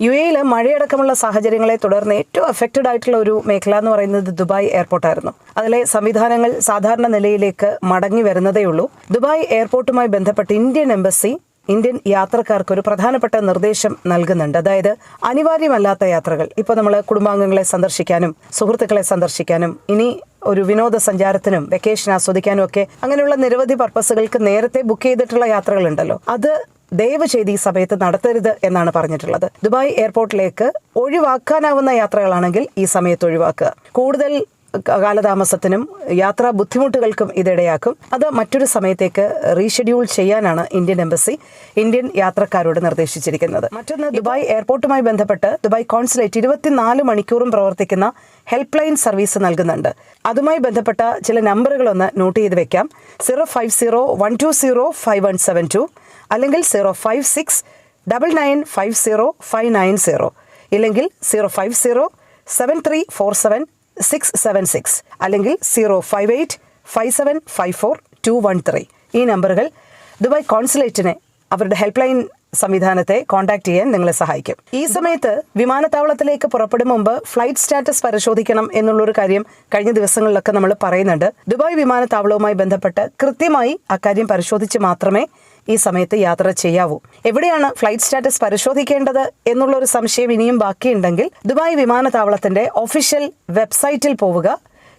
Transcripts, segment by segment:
U എയിൽ മഴയടക്കമുള്ള സാഹചര്യങ്ങളെ തുടർന്ന് ഏറ്റവും അഫക്റ്റഡ് ആയിട്ടുള്ള ഒരു മേഖല എന്ന് പറയുന്നത് ദുബായ് എയർപോർട്ടായിരുന്നു അതിലെ സംവിധാനങ്ങൾ സാധാരണ നിലയിലേക്ക് മടങ്ങി വരുന്നതേയുള്ളൂ ദുബായ് എയർപോർട്ടുമായി ബന്ധപ്പെട്ട് ഇന്ത്യൻ എംബസി ഇന്ത്യൻ യാത്രക്കാർക്ക് ഒരു പ്രധാനപ്പെട്ട നിർദ്ദേശം നൽകുന്നുണ്ട്. അതായത് അനിവാര്യമല്ലാത്ത യാത്രകൾ. ഇപ്പോൾ നമ്മൾ കുടുംബാംഗങ്ങളെ സന്ദർശിക്കാനും സുഹൃത്തുക്കളെ സന്ദർശിക്കാനും ഇനി ഒരു വിനോദസഞ്ചാരത്തിനും വെക്കേഷൻ ആസ്വദിക്കാനും ഒക്കെ അങ്ങനെയുള്ള നിരവധി പർപ്പസുകൾക്ക് നേരത്തെ ബുക്ക് ചെയ്തിട്ടുള്ള യാത്രകളുണ്ടല്ലോ. അത് ദയവ് ചെയ്ത് ഈ സമയത്ത് നടത്തരുത് എന്നാണ് പറഞ്ഞിട്ടുള്ളത്. ദുബായ് എയർപോർട്ടിലേക്ക് ഒഴിവാക്കാനാവുന്ന യാത്രകളാണെങ്കിൽ ഈ സമയത്ത് ഒഴിവാക്കുക. കൂടുതൽ കാലതാമസത്തിനും യാത്രാ ബുദ്ധിമുട്ടുകൾക്കും ഇതിടയാക്കും അത് മറ്റൊരു സമയത്തേക്ക് റീഷെഡ്യൂൾ ചെയ്യാനാണ് ഇന്ത്യൻ എംബസി ഇന്ത്യൻ യാത്രക്കാരോട് നിർദ്ദേശിച്ചിരിക്കുന്നത്. മറ്റൊന്ന് ദുബായ് എയർപോർട്ടുമായി ബന്ധപ്പെട്ട് ദുബായ് കോൺസുലേറ്റ് ഇരുപത്തിനാല് മണിക്കൂറും പ്രവർത്തിക്കുന്ന ഹെൽപ്പ് ലൈൻ സർവീസ് നൽകുന്നുണ്ട്. അതുമായി ബന്ധപ്പെട്ട ചില നമ്പറുകളൊന്ന് നോട്ട് ചെയ്ത് വെക്കാം. Zero five zero one two zero five one seven two. അല്ലെങ്കിൽ zero five six double nine five zero five nine zero ഇല്ലെങ്കിൽ zero five zero seven three four seven six seven six അല്ലെങ്കിൽ zero five eight five seven five four two one three ഈ നമ്പറുകൾ Dubai കോൺസുലേറ്റിനെ അവരുടെ help line സംവിധാനത്തെ contact ചെയ്യാൻ നിങ്ങളെ സഹായിക്കും. ഈ സമയത്ത് വിമാനത്താവളത്തിലേക്ക് പുറപ്പെടും മുമ്പ് ഫ്ലൈറ്റ് സ്റ്റാറ്റസ് പരിശോധിക്കണം എന്നുള്ളൊരു കാര്യം കഴിഞ്ഞ ദിവസങ്ങളിലൊക്കെ നമ്മൾ പറയുന്നുണ്ട്. ദുബായ് വിമാനത്താവളവുമായി ബന്ധപ്പെട്ട് കൃത്യമായി അക്കാര്യം പരിശോധിച്ച് മാത്രമേ ഈ സമയത്ത് യാത്ര ചെയ്യാവൂ. എവിടെയാണ് ഫ്ലൈറ്റ് സ്റ്റാറ്റസ് പരിശോധിക്കേണ്ടത് എന്നുള്ള ഒരു സംശയം ഇനിയും ബാക്കിയുണ്ടെങ്കിൽ ദുബായ് വിമാനത്താവളത്തിന്റെ ഒഫീഷ്യൽ വെബ്സൈറ്റിൽ പോവുക.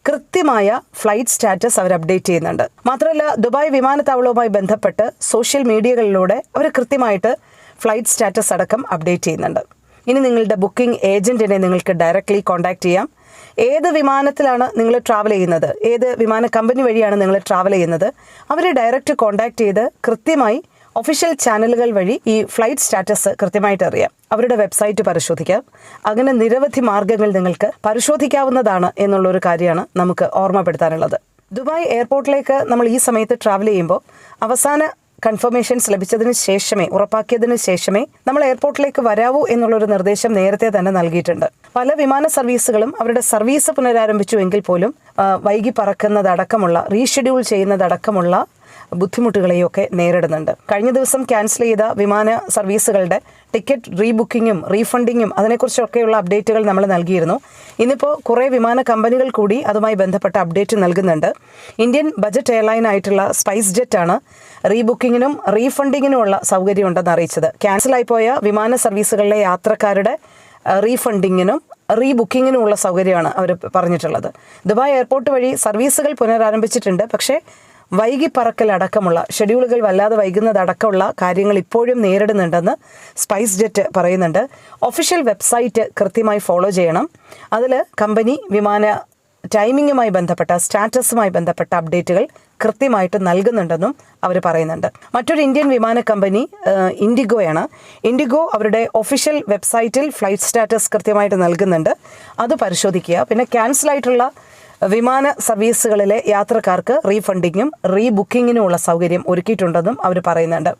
കൃത്യമായ ഫ്ലൈറ്റ് സ്റ്റാറ്റസ് അവർ അപ്ഡേറ്റ് ചെയ്യുന്നുണ്ട്. മാത്രമല്ല ദുബായ് വിമാനത്താവളവുമായി ബന്ധപ്പെട്ട് സോഷ്യൽ മീഡിയകളിലൂടെ അവർ കൃത്യമായിട്ട് ഫ്ലൈറ്റ് സ്റ്റാറ്റസ് അടക്കം അപ്ഡേറ്റ് ചെയ്യുന്നുണ്ട്. ഇനി നിങ്ങളുടെ ബുക്കിംഗ് ഏജന്റിനെ നിങ്ങൾക്ക് ഡയറക്റ്റ്ലി കോൺടാക്ട് ചെയ്യാം. ഏത് വിമാനത്തിലാണ് നിങ്ങൾ ട്രാവൽ ചെയ്യുന്നത്? ഏത് വിമാന കമ്പനി വഴിയാണ് നിങ്ങൾ ട്രാവൽ ചെയ്യുന്നത്? അവരെ ഡയറക്റ്റ് കോൺടാക്ട് ചെയ്ത് കൃത്യമായി ഒഫീഷ്യൽ ചാനലുകൾ വഴി ഈ ഫ്ലൈറ്റ് സ്റ്റാറ്റസ് കൃത്യമായിട്ട് അറിയാം. അവരുടെ വെബ്സൈറ്റ് പരിശോധിക്കാം. അങ്ങനെ നിരവധി മാർഗങ്ങൾ നിങ്ങൾക്ക് പരിശോധിക്കാവുന്നതാണ് എന്നുള്ളൊരു കാര്യമാണ് നമുക്ക് ഓർമ്മപ്പെടുത്താനുള്ളത്. ദുബായ് എയർപോർട്ടിലേക്ക് നമ്മൾ ഈ സമയത്ത് ട്രാവൽ ചെയ്യുമ്പോൾ അവസാന കൺഫർമേഷൻസ് ലഭിച്ചതിന് ശേഷമേ ഉറപ്പാക്കിയതിന് ശേഷമേ നമ്മൾ എയർപോർട്ടിലേക്ക് വരാവൂ എന്നുള്ളൊരു നിർദ്ദേശം നേരത്തെ തന്നെ നൽകിയിട്ടുണ്ട്. പല വിമാന സർവീസുകളും അവരുടെ സർവീസ് പുനരാരംഭിച്ചുവെങ്കിൽ പോലും വൈകി പറക്കുന്നതടക്കമുള്ള റീഷെഡ്യൂൾ ചെയ്യുന്നതടക്കമുള്ള ബുദ്ധിമുട്ടുകളെയൊക്കെ നേരിടുന്നുണ്ട്. കഴിഞ്ഞ ദിവസം ക്യാൻസൽ ചെയ്ത വിമാന സർവീസുകളുടെ ടിക്കറ്റ് റീബുക്കിങ്ങും റീഫണ്ടിങ്ങും അതിനെക്കുറിച്ചൊക്കെയുള്ള അപ്ഡേറ്റുകൾ നമ്മൾ നൽകിയിരുന്നു. ഇന്നിപ്പോൾ കുറേ വിമാന കമ്പനികൾ കൂടി അതുമായി ബന്ധപ്പെട്ട അപ്ഡേറ്റ് നൽകുന്നുണ്ട്. ഇന്ത്യൻ ബജറ്റ് എയർലൈൻ ആയിട്ടുള്ള സ്പൈസ് ജെറ്റ് ആണ് റീബുക്കിങ്ങിനും റീഫണ്ടിങ്ങിനുമുള്ള സൗകര്യമുണ്ടെന്ന് അറിയിച്ചത്. ക്യാൻസലായിപ്പോയ വിമാന സർവീസുകളിലെ യാത്രക്കാരുടെ റീഫണ്ടിങ്ങിനും റീബുക്കിങ്ങിനുമുള്ള സൗകര്യമാണ് അവർ പറഞ്ഞിട്ടുള്ളത്. ദുബായ് എയർപോർട്ട് വഴി സർവീസുകൾ പുനരാരംഭിച്ചിട്ടുണ്ട്. പക്ഷേ വൈകി പറക്കൽ അടക്കമുള്ള ഷെഡ്യൂളുകൾ വല്ലാതെ വൈകുന്നതടക്കമുള്ള കാര്യങ്ങൾ ഇപ്പോഴും നേരിടുന്നുണ്ടെന്ന് സ്പൈസ് ജെറ്റ് പറയുന്നുണ്ട്. ഒഫീഷ്യൽ വെബ്സൈറ്റ് കൃത്യമായി ഫോളോ ചെയ്യണം. അതിൽ കമ്പനി വിമാന ടൈമിങ്ങുമായി ബന്ധപ്പെട്ട സ്റ്റാറ്റസുമായി ബന്ധപ്പെട്ട അപ്ഡേറ്റുകൾ കൃത്യമായിട്ട് നൽകുന്നുണ്ടെന്നും അവർ പറയുന്നുണ്ട്. മറ്റൊരു ഇന്ത്യൻ വിമാന കമ്പനി ഇൻഡിഗോയാണ്. ഇൻഡിഗോ അവരുടെ ഒഫീഷ്യൽ വെബ്സൈറ്റിൽ ഫ്ലൈറ്റ് സ്റ്റാറ്റസ് കൃത്യമായിട്ട് നൽകുന്നുണ്ട്. അത് പരിശോധിക്കുക. പിന്നെ ക്യാൻസൽ ആയിട്ടുള്ള വിമാന സർവീസുകളിലെ യാത്രക്കാർക്ക് റീഫണ്ടിങ്ങും റീബുക്കിങ്ങിനുമുള്ള സൗകര്യം ഒരുക്കിയിട്ടുണ്ടെന്നും അവർ പറയുന്നുണ്ട്.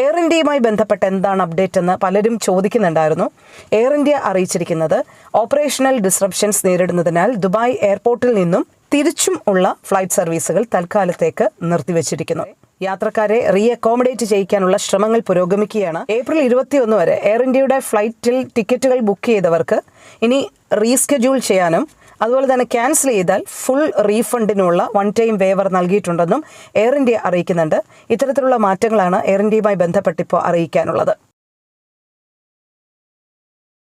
എയർ ഇന്ത്യയുമായി ബന്ധപ്പെട്ട് എന്താണ് അപ്ഡേറ്റ് എന്ന് പലരും ചോദിക്കുന്നുണ്ടായിരുന്നു. എയർ ഇന്ത്യ അറിയിച്ചിരിക്കുന്നത് ഓപ്പറേഷണൽ ഡിസ്റപ്ഷൻസ് നേരിടുന്നതിനാൽ ദുബായ് എയർപോർട്ടിൽ നിന്നും തിരിച്ചും ഉള്ള ഫ്ലൈറ്റ് സർവീസുകൾ തൽക്കാലത്തേക്ക് നിർത്തിവച്ചിരിക്കുന്നു. യാത്രക്കാരെ റീ അക്കോമഡേറ്റ് ചെയ്യിക്കാനുള്ള ശ്രമങ്ങൾ പുരോഗമിക്കുകയാണ്. ഏപ്രിൽ ഇരുപത്തിയൊന്ന് വരെ എയർ ഇന്ത്യയുടെ ഫ്ലൈറ്റിൽ ടിക്കറ്റുകൾ ബുക്ക് ചെയ്തവർക്ക് ഇനി റീസ്കെഡ്യൂൾ ചെയ്യാനും അതുപോലെ തന്നെ ക്യാൻസൽ ചെയ്താൽ ഫുൾ റീഫണ്ടിനുള്ള വൺ ടൈം വേവർ നൽകിയിട്ടുണ്ടെന്നും എയർ ഇന്ത്യ അറിയിക്കുന്നുണ്ട്. ഇത്തരത്തിലുള്ള മാറ്റങ്ങളാണ് എയർ ഇന്ത്യയുമായി ബന്ധപ്പെട്ടിപ്പോൾ അറിയിക്കാനുള്ളത്.